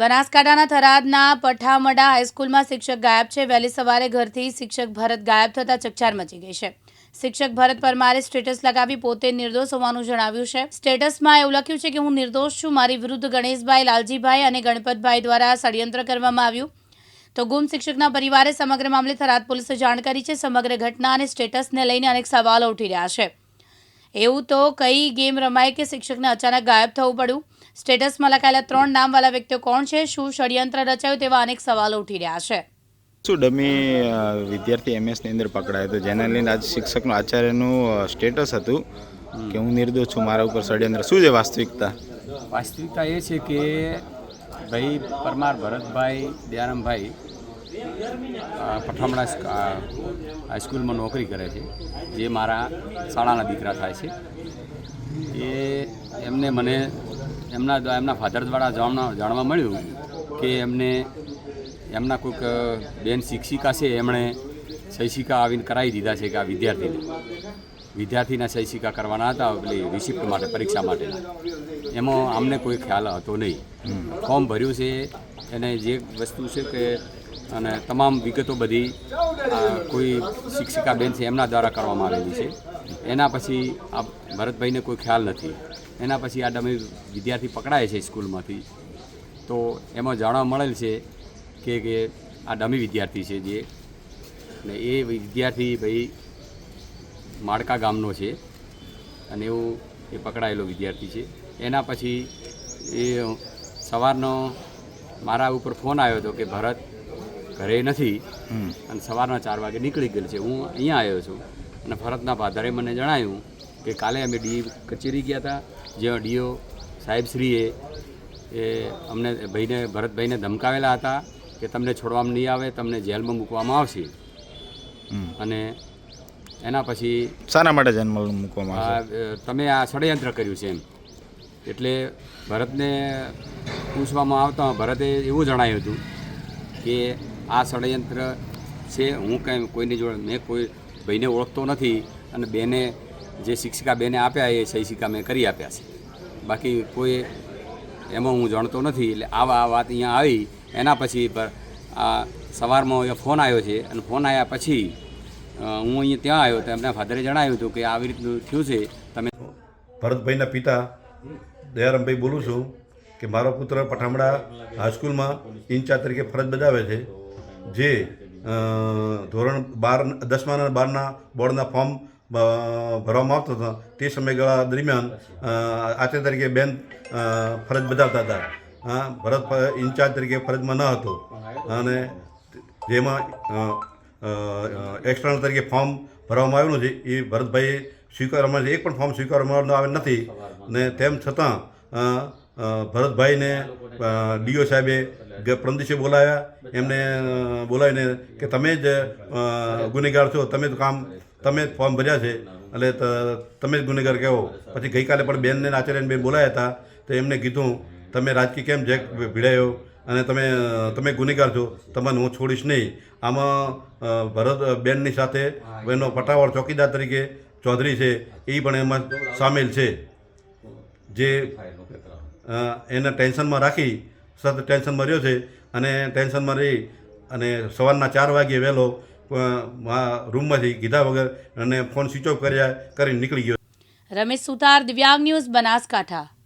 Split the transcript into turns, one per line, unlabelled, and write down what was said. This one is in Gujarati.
બનાસકાંઠાના થરાદના પઠામડા હાઈસ્કૂલમાં શિક્ષક ગાયબ છે. વહેલી સવારે ઘરથી શિક્ષક ભરત ગાયબ થતાં ચકચાર મચી ગઈ છે. શિક્ષક ભરત પરમારે સ્ટેટસ લગાવી પોતે નિર્દોષ હોવાનું જણાવ્યું છે. સ્ટેટસમાં એવું લખ્યું છે કે હું નિર્દોષ છું. મારી વિરુદ્ધ ગણેશભાઈ, લાલજીભાઈ અને ગણપતભાઈ દ્વારા ષડયંત્ર કરવામાં આવ્યું. તો ગુમ શિક્ષકના પરિવારે સમગ્ર મામલે થરાદ પોલીસે જાણ કરી છે. સમગ્ર ઘટના અને સ્ટેટસને લઈને અનેક સવાલો ઉઠી રહ્યા છે. એવું તો કઈ ગેમ રમાય કે શિક્ષકને અચાનક ગાયબ થવું પડ્યું? સ્ટેટસમાં લખાયેલા ત્રણ નામવાળા વ્યક્તિઓ કોણ છે? શું ષડયંત્ર રચાયું? તેવા અનેક સવાલો ઉઠી રહ્યા છે.
શું ડમી વિદ્યાર્થી એમએસની અંદર પકડાયો હતો? જેના લઈને આજ શિક્ષકનું આચાર્યનું સ્ટેટસ હતું કે હું નિર્દોષ છું મારા ઉપર ષડયંત્ર. શું છે વાસ્તવિકતા?
વાસ્તવિકતા એ છે કે ભાઈ પરમાર ભરતભાઈ દયારામભાઈ પઠામણા હાઈસ્કૂલમાં નોકરી કરે છે. જે મારા શાળાના દીકરા થાય છે. એ એમને મને એમના એમના ફાધર દ્વારા જાણવા જાણવા મળ્યું કે એમને એમના કોઈક બેન શિક્ષિકા છે એમણે શૈક્ષિકા આવીને કરાવી દીધા છે કે આ વિદ્યાર્થીને. વિદ્યાર્થીના શૈક્ષિકા કરવાના હતા પેલી રિસિપ્ટ માટે પરીક્ષા માટેના. એમાં અમને કોઈ ખ્યાલ હતો નહીં. ફોર્મ ભર્યું છે એને જે વસ્તુ છે કે અને તમામ વિગતો બધી કોઈ શિક્ષિકા બેન છે, એમના દ્વારા કરવામાં આવેલી છે. એના પછી આ ભરતભાઈને કોઈ ખ્યાલ નથી. એના પછી આ ડમી વિદ્યાર્થી પકડાય છે સ્કૂલમાંથી. તો એમાં જાણવા મળેલ છે કે કે આ ડમી વિદ્યાર્થી છે જે. ને એ વિદ્યાર્થી ભાઈ માળકા ગામનો છે. અને એવું એ પકડાયેલો વિદ્યાર્થી છે. એના પછી એ સવારનો મારા ઉપર ફોન આવ્યો હતો કે ભરત ઘરે નથી. અને સવારના ચાર વાગે નીકળી ગયેલ છે. હું અહીંયા આવ્યો છું. અને ભરતના ભાધારે મને જણાયું કે કાલે અમે ડી કચેરી ગયા હતા જ્યાં ડીઓ સાહેબશ્રીએ એ અમને ભાઈને ભરતભાઈને ધમકાવેલા હતા કે તમને છોડવામાં નહીં આવે તમને જેલમાં મૂકવામાં આવશે. અને એના પછી
શાના માટે જેલમાં મૂકવામાં
તમે આ ષડયંત્ર કર્યું છે એમ. એટલે ભરતને પૂછવામાં આવતા ભરતે એવું જણાવ્યું હતું કે આ ષડયંત્ર છે. હું કંઈ કોઈની જોડે, મેં કોઈ ભાઈને ઓળખતો નથી અને બેને જે શિક્ષિકા બેને આપ્યા એ શિક્ષિકા મેં કરી આપ્યા છે. બાકી કોઈ એમાં હું જાણતો નથી, એટલે આવા વાત અહીંયા આવી. એના પછી પર આ સવારમાં ફોન આવ્યો છે અને ફોન આવ્યા પછી હું અહીંયા ત્યાં આવ્યો તો એમના ફાધરે જણાવ્યું હતું કે આવી રીતનું થયું છે, તમે
ભરતભાઈના પિતા દયારામભાઈ બોલું છું કે મારો પુત્ર પઠામડા હાઈસ્કૂલમાં ઇન્ચાર્જ તરીકે ફરજ બજાવે છે. જે ધોરણ બાર દસમાના બારના બોર્ડના ફોર્મ ભરવામાં આવતો હતો, તે સમયગાળા દરમિયાન આચાર્ય તરીકે બેન ફરજ બજાવતા હતા. ભરત ઇન્ચાર્જ તરીકે ફરજમાં ન હતો. અને જેમાં એક્સટર્નલ તરીકે ફોર્મ ભરવામાં આવેલું છે, એ ભરતભાઈએ સ્વીકારવામાં એક પણ ફોર્મ સ્વીકારવામાં આવેલ નથી. ને તેમ છતાં ભરતભાઈને ડીઓ સાહેબે ગ- પરમ દિવસે બોલાવ્યા એમને બોલાવીને કે તમે જ ગુનેગાર છો, તમે જ કામ, તમે જ ફોર્મ ભર્યા છે. એટલે ત- તમે જ ગુનેગાર કહેવો. પછી ગઈકાલે પણ બેનને આચાર્યને બેન બોલાયા હતા, તો એમને કીધું, તમે રાજકીય કેમ જેક ભીડાયો અને તમે તમે ગુનેગાર છો. તમને હું છોડીશ નહીં. આમાં ભરત બેનની સાથે એનો પટાવાળ ચોકીદાર તરીકે ચૌધરી છે એ પણ એમાં સામેલ છે. જે એને ટેન્શનમાં રાખી સતત ટેન્શનમાં રહ્યો છે અને ટેન્શનમાં રહી અને સવારના ચાર વાગ્યે વહેલો રૂમમાંથી કીધા વગર અને ફોન સ્વિચ ઓફ કર્યા, કરીને નીકળી ગયો.
રમેશ સુતાર દિવ્યાંગ ન્યૂઝ, બનાસકાંઠા.